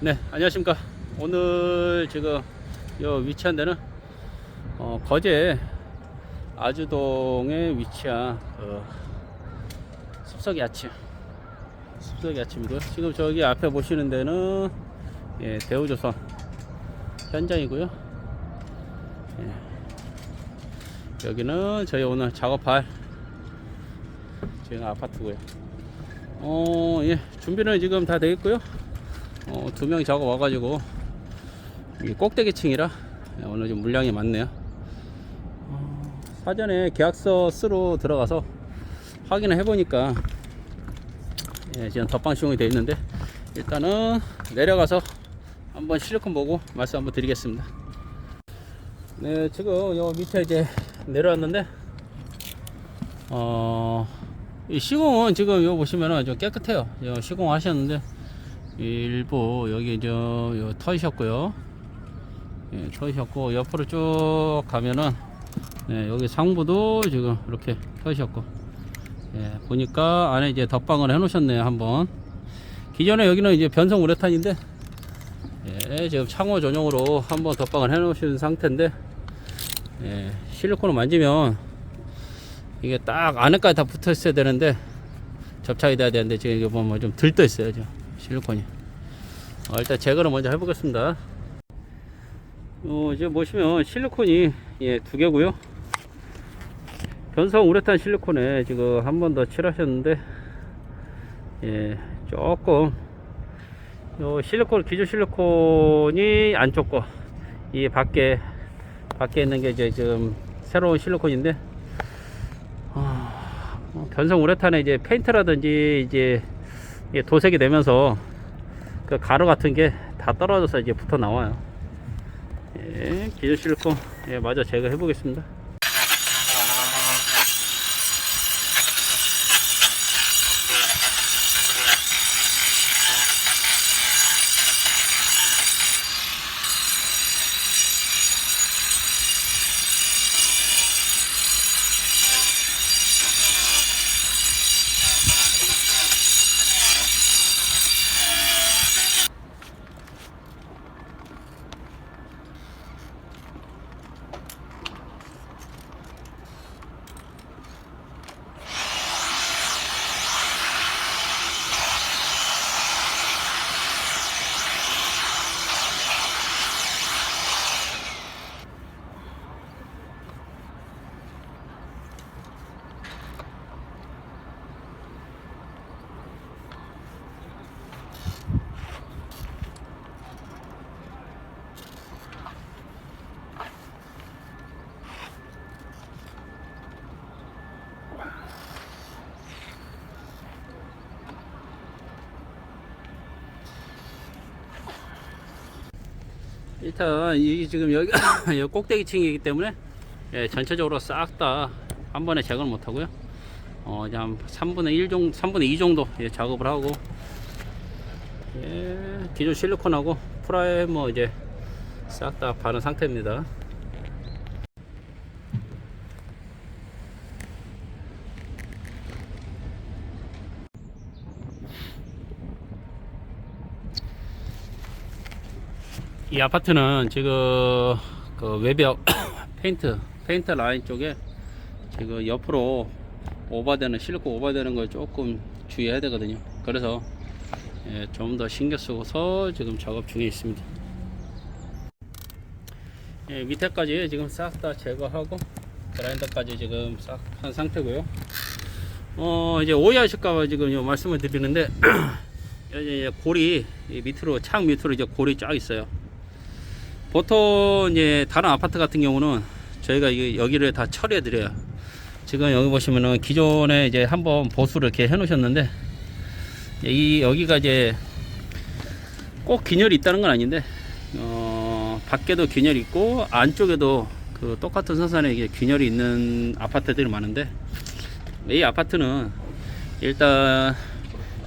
네, 안녕하십니까. 오늘 지금 요 위치한 데는 어, 거제 아주동에 위치한 그 습석 야채. 습석 야채이고요. 지금 저기 앞에 보시는 데는 예, 대우조선 현장이고요. 예. 여기는 저희 오늘 작업할 지금 아파트고요. 어, 예, 준비는 지금 다 되겠고요. 어, 두 명이 작업 와가지고 이 꼭대기층이라 예, 오늘 좀 물량이 많네요. 어, 사전에 계약서 쓰러 들어가서 확인을 해보니까 예, 지금 덧방 시공이 되어 있는데 일단은 내려가서 한번 실리콘 보고 말씀 한번 드리겠습니다. 네, 지금 요 밑에 이제 내려왔는데 어, 이 시공은 지금 요 보시면은 좀 깨끗해요. 요 시공 하셨는데 일부 여기 저요 터이셨고요. 예, 터이셨고 옆으로 쭉 가면은 네, 여기 상부도 지금 이렇게 터이셨고 예, 보니까 안에 이제 덧방을 해놓으셨네요 한번. 기존에 여기는 이제 변성 우레탄인데 예, 지금 창호 전용으로 한번 덧방을 해놓으신 상태인데 예, 실리콘을 만지면 이게 딱 안에까지 다 붙어 있어야 되는데 접착이 돼야 되는데 지금 이거 보면 좀 들떠 있어요 지금 실리콘이. 어, 일단 제거를 먼저 해보겠습니다. 어, 지금 보시면 실리콘이 예, 두 개고요. 변성 우레탄 실리콘에 지금 한 번 더 칠하셨는데 예, 조금 요 실리콘 기존 실리콘이 안쪽 거이 밖에 밖에 있는 게 이제 지금 새로운 실리콘인데 어, 뭐 변성 우레탄에 이제 페인트라든지 이제 도색이 되면서 그 가루 같은 게 다 떨어져서 이제 붙어 나와요. 예, 기존 실리콘 예, 마저 제거해 보겠습니다. 일단 이 지금 여기 여기 꼭대기층이기 때문에 예, 전체적으로 싹 다 한 번에 제거를 못 하고요. 어, 이제 한 3분의 1 정도, 3분의 2 정도 예, 작업을 하고 예, 기존 실리콘하고 프라이머 이제 싹 다 바른 상태입니다. 이 아파트는 지금 그 외벽 페인트 페인트 라인 쪽에 지금 옆으로 오버되는 실리콘 오버되는 걸 조금 주의해야 되거든요. 그래서 예, 좀 더 신경 쓰고서 지금 작업 중에 있습니다. 예, 밑에까지 지금 싹 다 제거하고 그라인더까지 지금 싹 한 상태고요. 어 이제 오해하실까봐 지금 요 말씀을 드리는데 이제 골이 이 밑으로 창 밑으로 이제 골이 쫙 있어요. 보통 이제 다른 아파트 같은 경우는 저희가 이- 여기를 다 처리해 드려요. 지금 여기 보시면은 기존에 이제 한번 보수를 이렇게 해 놓으셨는데 이 여기가 이제 꼭 균열이 있다는 건 아닌데 어 밖에도 균열이 있고 안쪽에도 그 똑같은 선산에 이게 균열이 있는 아파트들이 많은데 이 아파트는 일단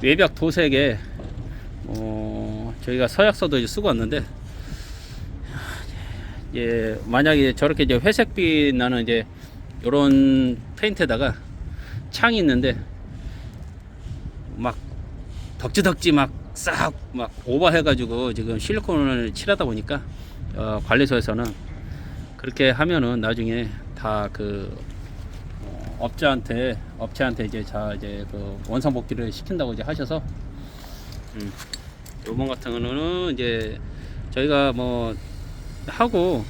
외벽 도색에 어 저희가 서약서도 이제 쓰고 왔는데 예, 만약에 저렇게 이제 회색빛 나는 이제 요런 페인트에다가 창이 있는데 막 덕지덕지 막 싹막 오버해가지고 지금 실리콘을 칠하다 보니까 어, 관리소에서는 그렇게 하면은 나중에 다그 업자한테 업체한테 이제 자 이제 그 원상 복귀를 시킨다고 이제 하셔서 음, 요번 같은 경우는 이제 저희가 뭐 하고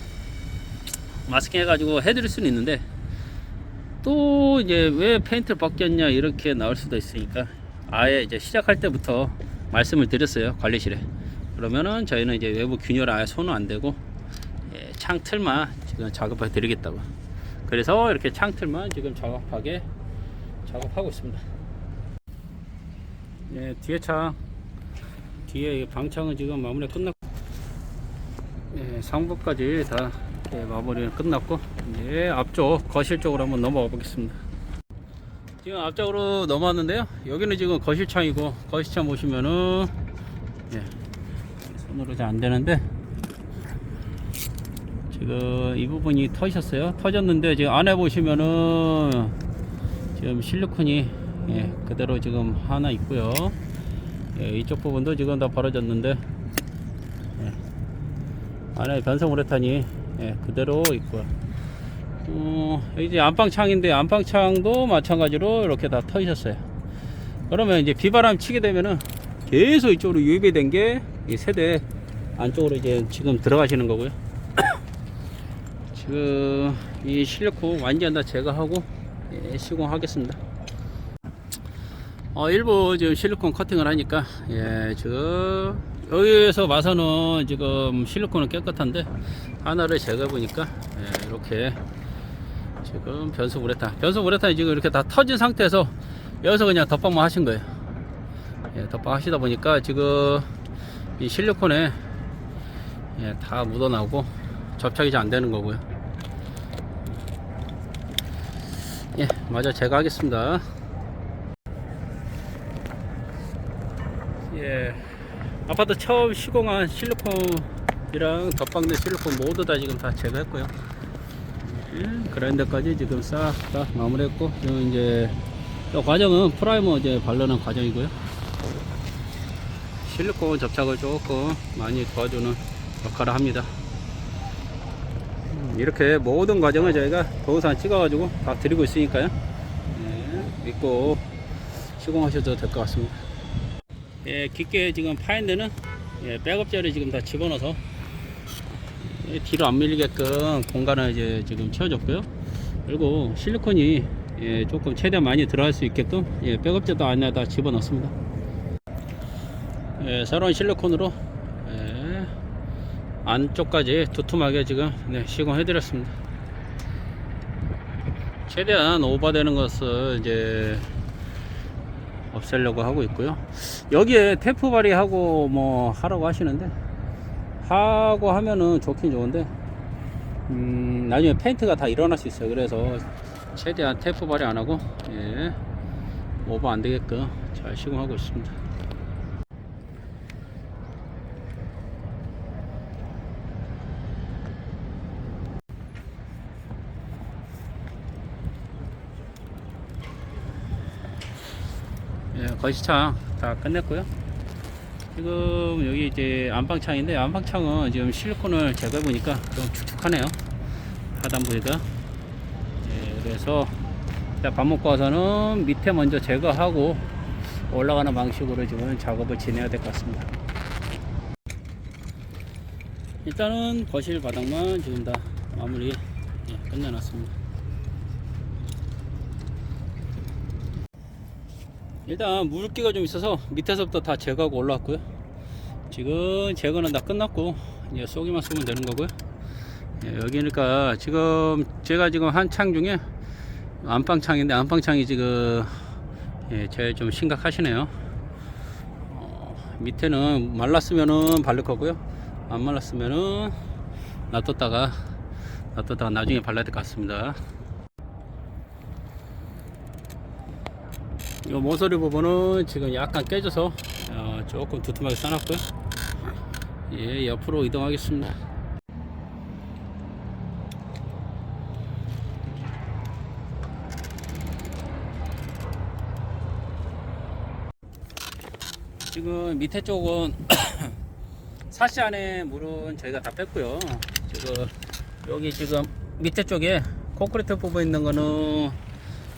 마스킹 해가지고 해드릴 수는 있는데 또 이제 왜 페인트를 벗겼냐 이렇게 나올 수도 있으니까 아예 이제 시작할 때부터 말씀을 드렸어요 관리실에. 그러면은 저희는 이제 외부 균열 아예 손은 안 대고 예, 창 틀만 지금 작업해 드리겠다고. 그래서 이렇게 창 틀만 지금 작업하게 작업하고 있습니다. 예, 뒤에 창 뒤에 이 방창은 지금 마무리 끝났고 예, 상부까지 다 예, 마무리는 끝났고 이제 앞쪽 거실 쪽으로 한번 넘어가 보겠습니다. 지금 앞쪽으로 넘어왔는데요. 여기는 지금 거실창이고 거실창 보시면은 예, 손으로 잘 안되는데 지금 이 부분이 터졌어요. 터졌는데 지금 안에 보시면은 지금 실리콘이 예, 그대로 지금 하나 있고요. 예, 이쪽 부분도 지금 다 벌어졌는데 예, 안에 변성 우레탄이 예, 그대로 있고요. 어, 이제 안방창인데 안방창도 마찬가지로 이렇게 다 터졌어요. 그러면 이제 비바람 치게 되면은 계속 이쪽으로 유입이 된게 이 세대 안쪽으로 이제 지금 들어가시는 거고요. 지금 이 실리콘 완전 다 제거하고 예, 시공하겠습니다. 어, 일부 지금 실리콘 커팅을 하니까 예, 지금 여기에서 봐서는 지금 실리콘은 깨끗한데 하나를 제거해 보니까 예, 이렇게 지금 변속 우레탄 변속 우레탄이 지금 이렇게 다 터진 상태에서 여기서 그냥 덮방만 하신 거예요. 예, 덮방 하시다 보니까 지금 이 실리콘에 예, 다 묻어나오고 접착이 잘 안 되는 거고요. 예 마저 제거하겠습니다. 예 아파트 처음 시공한 실리콘이랑 덮방된 실리콘 모두 다 지금 다 제거했고요. 예, 그라인더까지 지금 싹 다 마무리했고 지금 이제 이 과정은 프라이머 이제 바르는 과정이고요. 실리콘 접착을 조금 많이 도와주는 역할을 합니다. 음, 이렇게 모든 과정을 저희가 동영상 찍어가지고 다 드리고 있으니까요. 예, 믿고 시공하셔도 될 것 같습니다 예, 깊게 지금 파인 데는 예, 백업자를 지금 다 집어넣어서 예, 뒤로 안 밀리게끔 공간을 이제 지금 채워줬고요. 그리고 실리콘이 예, 조금 최대한 많이 들어갈 수 있게끔 예, 백업자도 안에다 집어넣습니다. 예, 새로운 실리콘으로 예, 안쪽까지 두툼하게 지금 네, 시공해드렸습니다. 최대한 오버되는 것을 이제 없애려고 하고 있고요. 여기에 테프 발이하고 뭐 하라고 하시는데 하고 하면은 좋긴 좋은데 음, 나중에 페인트가 다 일어날 수 있어요. 그래서 최대한 테프 발이 안 하고 예, 오버 안 되게끔 잘 시공하고 있습니다. 예, 거시창 다 끝냈고요. 지금 여기 이제 안방창인데 안방창은 지금 실리콘을 제거해 보니까 좀 축축하네요. 하단부위가. 예, 그래서 밥 먹고 와서는 밑에 먼저 제거하고 올라가는 방식으로 지금 작업을 진행해야 될 것 같습니다. 일단은 거실 바닥만 지금 다 마무리 예, 끝내놨습니다. 일단 물기가 좀 있어서 밑에서부터 다 제거하고 올라왔고요. 지금 제거는 다 끝났고 이제 쏘기만 쏘면 되는 거고요. 예, 여기니까 지금 제가 지금 한 창 중에 안방창인데 안방창이 지금 예, 제일 좀 심각하시네요. 어, 밑에는 말랐으면은 바를 거고요. 안 말랐으면은 놔뒀다가 놔뒀다가 나중에 발라야 될 것 같습니다 이 모서리 부분은 지금 약간 깨져서 어, 조금 두툼하게 싸놨고요 예 옆으로 이동하겠습니다 지금 밑에 쪽은 사시 안에 물은 저희가 다 뺐고요. 지금 여기 지금 밑에 쪽에 콘크리트 부분 있는 거는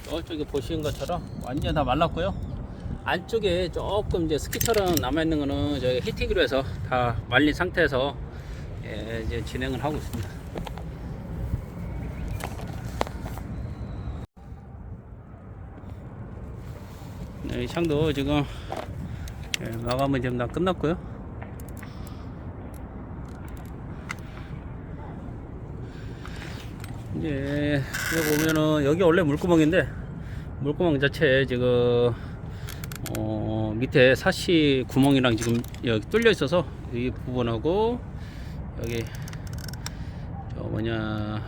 저쪽에 보시는 것처럼 완전 다 말랐고요. 안쪽에 조금 이제 스키처럼 남아 있는 거는 저희 히팅으로 해서 다 말린 상태에서 예, 이제 진행을 하고 있습니다. 네, 이 창도 지금 예, 마감은 지금 다 끝났고요. 이제 여기 보면은 여기 원래 물구멍인데 물구멍 자체에 지금 어 밑에 사시 구멍이랑 지금 여기 뚫려 있어서 이 부분하고 여기 저 뭐냐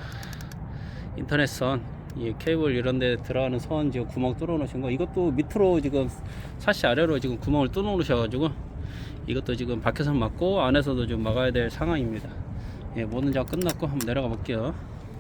인터넷선 이 케이블 이런 데 들어가는 선 지금 구멍 뚫어 놓으신 거 이것도 밑으로 지금 사시 아래로 지금 구멍을 뚫어 놓으셔 가지고 이것도 지금 밖에서 막고 안에서도 좀 막아야 될 상황입니다. 예 모든 작업 끝났고 한번 내려가 볼게요